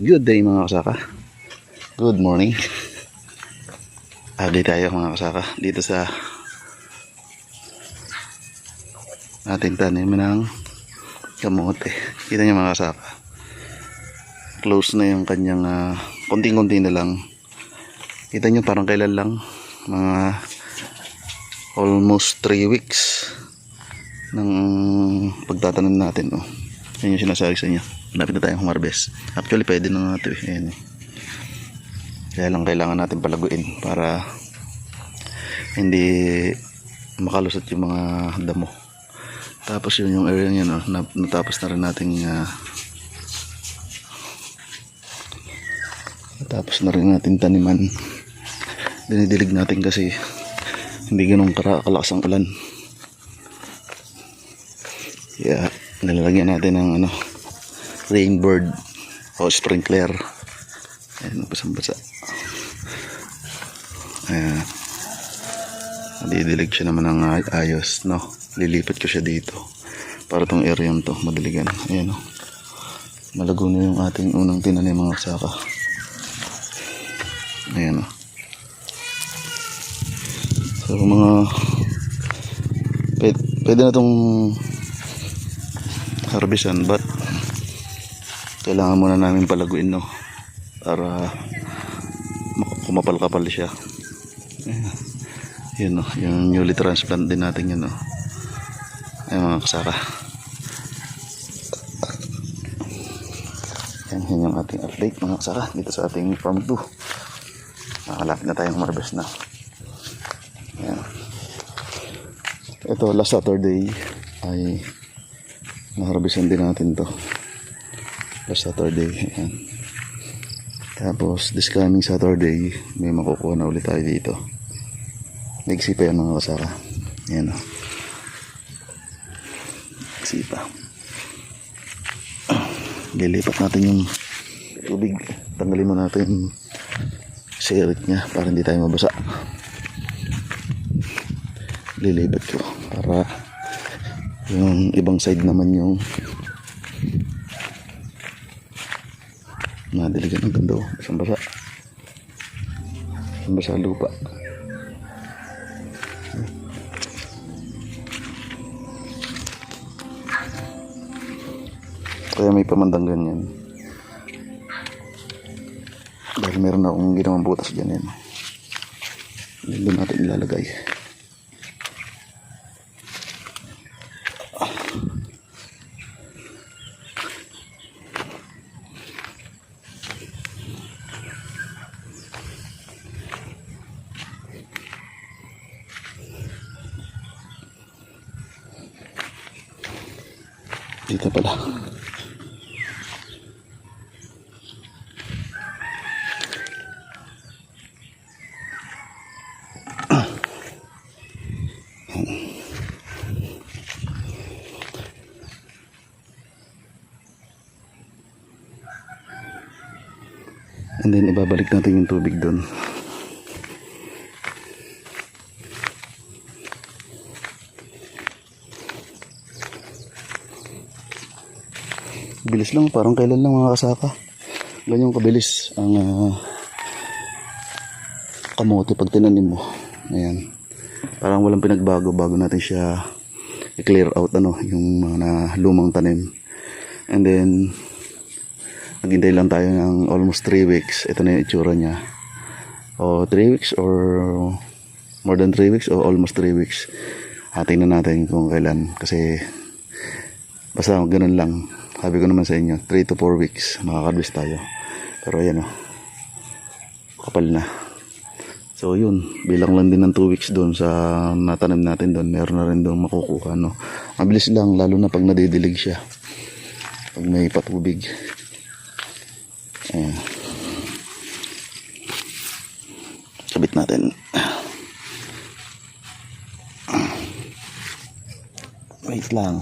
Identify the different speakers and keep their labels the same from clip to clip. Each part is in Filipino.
Speaker 1: Good day mga kasaka. Good morning. Agi tayo mga kasaka dito sa ating tanim ng kamote. Kita niyo mga kasaka. Close na yung kanyang ah, konting-konti na lang. Kita niyo parang kailan lang mga almost 3 weeks ng pagtatanim natin. Oh. Yan yung sinasabi sa inyo. Malapit na tayong humarbest. Actually, pwede na nga ito eh. Ayan, eh. Kaya lang kailangan natin palaguin para hindi makalusot yung mga damo. Tapos yun yung area yun, oh, na, natapos na rin nating ah, natapos na rin natin taniman. Dinidilig natin kasi hindi ganun kalakas ang ulan. Kaya nilalagyan natin ng ano, rainbird o sprinkler. Ayan, basang-basa. Ayan. Didilig siya naman ng ay- ayos, no? Lilipat ko siya dito. Para tong area to, madiligan. Ayan, no? Malago na yung ating unang tinanim mga saka. Ayan, no? So, mga pwede, na tong harvestan but kailangan muna namin palaguin no? Para kumapal-kapal siya. Ayan. yun no? Yung newly transplant din natin yun no? Ay mga kasaka yan yun yung ating update mga kasaka dito sa ating farm 2 nakalapit na tayong harvest na yan ito last Saturday ay naharbisan din natin to last Saturday ayan. tapos this coming Saturday may makukuha na ulit tayo dito. Nagsi pa yan mga kasaka ayan o nagsi pa. Lilipat natin yung tubig. Tanggalin mo natin yung sirit niya para hindi tayo mabasa. Lilipat ko para yung ibang side naman yung madiligan ng ganda oh. Basang basa. Basang basa lupa. Kaya may pamandang ganyan. Dahil meron akong ginawang butas dyan yan. Yan doon natin ilalagay. Dito pala. And then ibabalik natin yung tubig doon. Bilis lang, parang kailan lang mga kasaka. Ganyan kabilis ang ah, kamote pag tinanim mo. Ayan. Parang walang pinagbago bago natin siya i-clear out ano, yung mga na lumang tanim. And then, naghintay lang tayo ng almost 3 weeks. Ito na yung itsura niya. O 3 weeks or more than 3 weeks o almost 3 weeks. Ah, tingnan natin kung kailan. Kasi basta ganun lang. Sabi ko naman sa inyo, 3 to 4 weeks makakarbis tayo. Pero ayan o. Kapal na. So yun, bilang lang din ng 2 weeks doon sa natanim natin doon, meron na rin doon makukuha. No? Mabilis lang, lalo na pag nadidilig siya. Pag may patubig. Ayan. Sabit natin. Wait lang.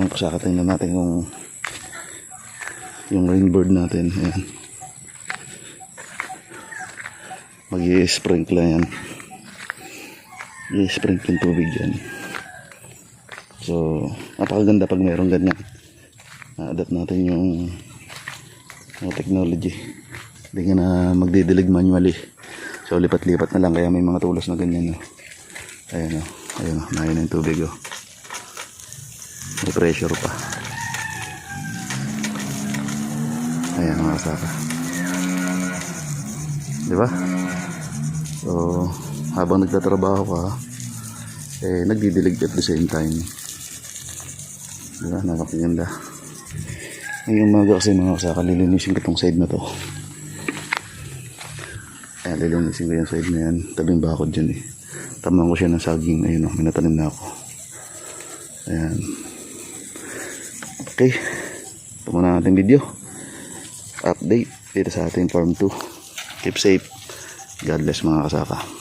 Speaker 1: Ayan, pasakatin na natin yung yung rainbird natin. Ayan. Mag-i-sprinkle yan. I-sprinkle yung tubig yan. So, napakaganda pag mayroong ganyan. Na-adapt natin yung, yung technology. Hindi ka na magdidilig manually. So, lipat-lipat na lang. Kaya may mga tulos na ganyan. No? Ayan o. Ayan o. Nahin na yung tubig o. May pressure pa. Ayan mga kasaka. Di ba? So, habang nagtatrabaho ka, eh, nagdidilig at the same time. Di ba? Napakaganda. Ngayong umaga kasi mga kasaka, lilinisin ko tong side na to. Ayan, lilinisin ko yung side na yan. Tabing bakod dyan eh. Tamang ko siya ng saging. Ayun o, minatanim na ako. Ayan. Okay. Ito muna natin video. Update dito sa ating farm 2. Keep safe. God bless mga kasaka.